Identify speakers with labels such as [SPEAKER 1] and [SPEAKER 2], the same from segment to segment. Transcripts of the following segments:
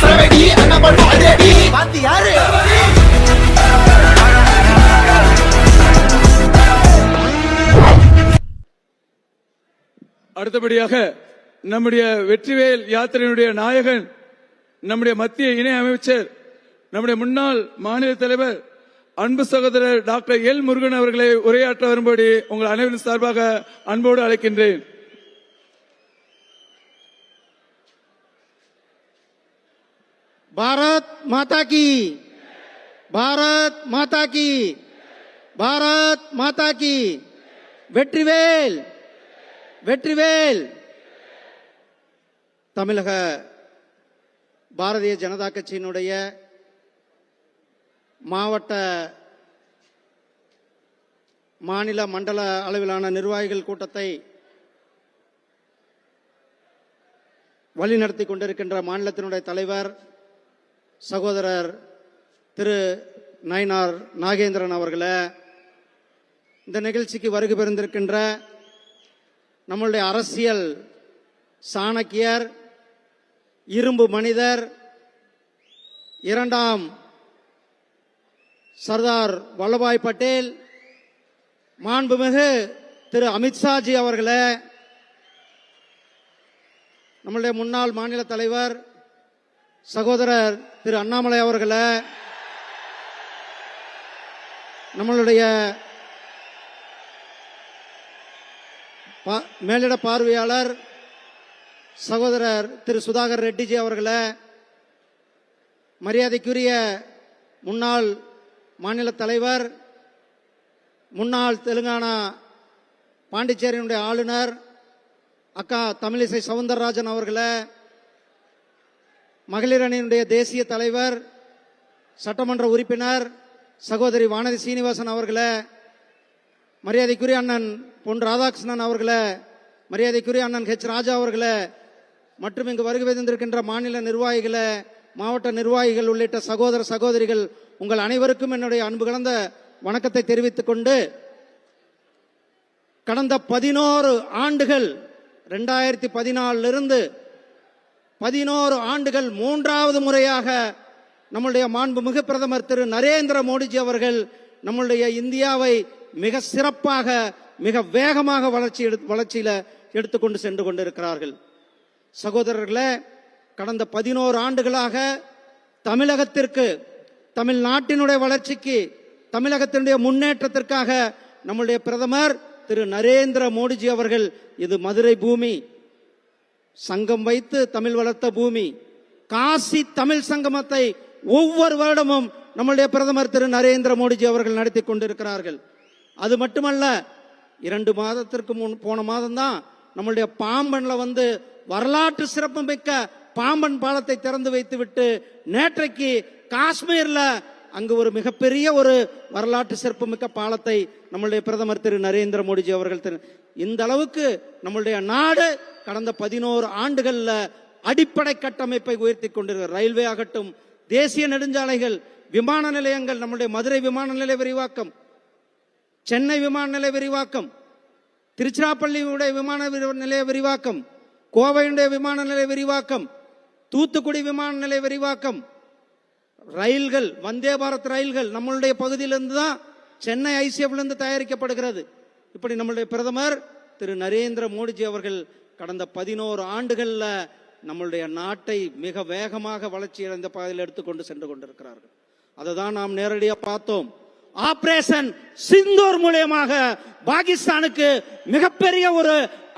[SPEAKER 1] சரவெடி
[SPEAKER 2] பாத்தி யாரு?
[SPEAKER 3] அடுத்தபடியாக நம்முடைய வெற்றிவேல் யாத்திரையினுடைய நாயகன் நம்முடைய மத்திய இணை அமைச்சர் நம்முடைய முன்னாள் மாநில தலைவர் அன்பு சகோதரர் டாக்டர் எல் முருகன் அவர்களை உரையாற்ற வரும்படி உங்கள் அனைவரின் சார்பாக அன்போடு அழைக்கின்றேன்.
[SPEAKER 4] பாரத் மாதா கி பாரத் மாதா கி பாரத் மாதா கி வெற்றிவேல்। வெற்றிவேல்। தமிழக பாரதிய ஜனதா கட்சியினுடைய மாவட்ட மாநில மண்டல அளவிலான நிர்வாகிகள் கூட்டத்தை வழிநடத்தி கொண்டிருக்கின்ற மாநிலத்தினுடைய தலைவர் சகோதரர் திரு நயினார் நாகேந்திரன் அவர்களே இந்த நிகழ்ச்சிக்கு வருகை பெருந்திருக்கின்ற நம்மளுடைய அரசியல் சாணக்கியர் இரும்பு மனிதர் இரண்டாம் சர்தார் வல்லபாய் பட்டேல் மாண்புமிகு திரு அமித்ஷாஜி அவர்களே நம்மளுடைய முன்னாள் மாநில தலைவர் சகோதரர் திரு அண்ணாமலை அவர்களை நம்மளுடைய பா- மேலிட பார்வையாளர் சகோதரர் திரு சுதாகர் ரெட்டிஜி அவர்களை மரியாதைக்குரிய முன்னாள் மாநில தலைவர் முன்னாள் தெலுங்கானா பாண்டிச்சேரியினுடைய ஆளுநர் அக்கா தமிழிசை சவுந்தரராஜன் அவர்களை மகளிர் அணியினுடைய தேசிய தலைவர் சட்டமன்ற உறுப்பினர் சகோதரி வானதி சீனிவாசன் அவர்களை மரியாதைக்குரிய அண்ணன் பொன் ராதாகிருஷ்ணன் அவர்களை மரியாதைக்குரிய அண்ணன் ஹெச் ராஜா அவர்களை மற்றும் இங்கு வருகை தந்திருக்கின்ற மாநில நிர்வாகிகளை மாவட்ட நிர்வாகிகள் உள்ளிட்ட சகோதர சகோதரிகள் உங்கள் அனைவருக்கும் என்னுடைய அன்பு கலந்த வணக்கத்தை தெரிவித்துக் கொண்டு கடந்த பதினோரு ஆண்டுகள் ரெண்டாயிரத்தி பதினாலிருந்து பதினோரு ஆண்டுகள் மூன்றாவது முறையாக நம்முடைய மாண்புமிகு பிரதமர் திரு நரேந்திர மோடிஜி அவர்கள் நம்முடைய இந்தியாவை மிக சிறப்பாக மிக வேகமாக வளர்ச்சி எடு வளர்ச்சியில எடுத்துக்கொண்டு சென்று கொண்டிருக்கிறார்கள். சகோதரர்களே கடந்த பதினோரு ஆண்டுகளாக தமிழகத்திற்கு தமிழ்நாட்டினுடைய வளர்ச்சிக்கு தமிழகத்தினுடைய முன்னேற்றத்திற்காக நம்முடைய பிரதமர் திரு நரேந்திர மோடிஜி அவர்கள் இது மதுரை பூமி. சங்கம் வைத்து தமிழ் வளர்த்த பூமி. காசி தமிழ் சங்கமத்தை ஒவ்வொரு வருடமும் நம்முடைய பிரதமர் திரு நரேந்திர மோடிஜி அவர்கள் நடத்தி கொண்டிருக்கிறார்கள். அது மட்டுமல்ல இரண்டு மாதத்திற்கு முன் போன மாதம்தான் நம்மளுடைய பாம்பன்ல வந்து வரலாற்று சிறப்பு மிக்க பாம்பன் பாலத்தை திறந்து வைத்து விட்டு நேற்றைக்கு காஷ்மீர்ல அங்கு ஒரு மிகப்பெரிய ஒரு வரலாற்று சிறப்புமிக்க பாலத்தை நம்மளுடைய பிரதமர் திரு நரேந்திர மோடிஜி அவர்கள் திரு- இந்த அளவுக்கு நம்மளுடைய நாடு கடந்த பதினோரு ஆண்டுகள்ல அடிப்படை கட்டமைப்பை உயர்த்தி கொண்டிருக்கிற ரயில்வே ஆகட்டும் தேசிய நெடுஞ்சாலைகள் விமான நிலையங்கள் நம்முடைய மதுரை விமான நிலைய விரிவாக்கம் சென்னை விமான நிலைய விரிவாக்கம் திருச்சிராப்பள்ளியுடைய விமான நிலைய விரிவாக்கம் கோவையுடைய விமான நிலைய விரிவாக்கம் தூத்துக்குடி விமான நிலைய விரிவாக்கம் ரயில்கள் வந்தே பாரத் ரயில்கள் நம்மளுடைய பகுதியிலிருந்து தான் சென்னை ஐசிஎஃப்லேருந்து தயாரிக்கப்படுகிறது. இப்படி நம்மளுடைய பிரதமர் திரு. நரேந்திர மோடிஜி அவர்கள் கடந்த பதினோரு ஆண்டுகளில் நம்மளுடைய நாட்டை மிக வேகமாக வளர்ச்சி அடைந்த பாதையில் எடுத்துக்கொண்டு சென்று கொண்டிருக்கிறார்கள். அதை தான் நாம் நேரடியாக பார்த்தோம். ஆபரேஷன் சிந்தூர் மூலியமாக பாகிஸ்தானுக்கு மிகப்பெரிய ஒரு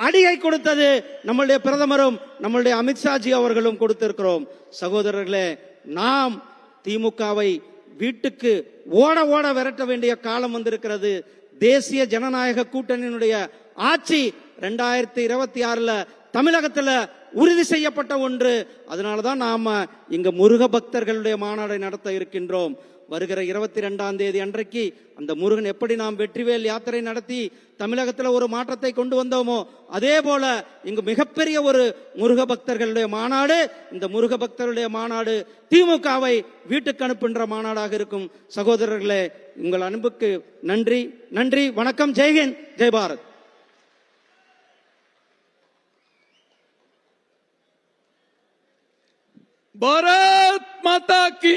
[SPEAKER 4] அடியை கொடுத்தது நம்மளுடைய பிரதமரும் நம்மளுடைய அமித்ஷாஜி அவர்களும் கொடுத்திருக்கிறோம். சகோதரர்களே நாம் திமுகவை வீட்டுக்கு ஓட ஓட விரட்ட வேண்டிய காலம் வந்திருக்கிறது. தேசிய ஜனநாயக கூட்டணியினுடைய ஆட்சி ரெண்டாயிரத்தி இருபத்தி ஆறுல தமிழகத்துல உறுதி செய்யப்பட்ட ஒன்று. அதனாலதான் நாம இங்க முருக பக்தர்களுடைய மாநாடை நடத்த இருக்கின்றோம். வருகிற இருபத்தி ரெண்டாம் தேதி அன்றைக்கு அந்த முருகன் எப்படி நாம் வெற்றிவேல் யாத்திரை நடத்தி தமிழகத்தில் ஒரு மாற்றத்தை கொண்டு வந்தோமோ அதே போல இங்கு மிகப்பெரிய ஒரு முருக பக்தர்களுடைய மாநாடு இந்த முருக பக்தர்களுடைய மாநாடு திமுகவை வீட்டுக்கு அனுப்புகின்ற மாநாடாக இருக்கும். சகோதரர்களே உங்கள் அன்புக்கு நன்றி நன்றி வணக்கம் ஜெய்ஹிந்த் ஜெய் பாரத்.
[SPEAKER 3] பாரத் மாதா கி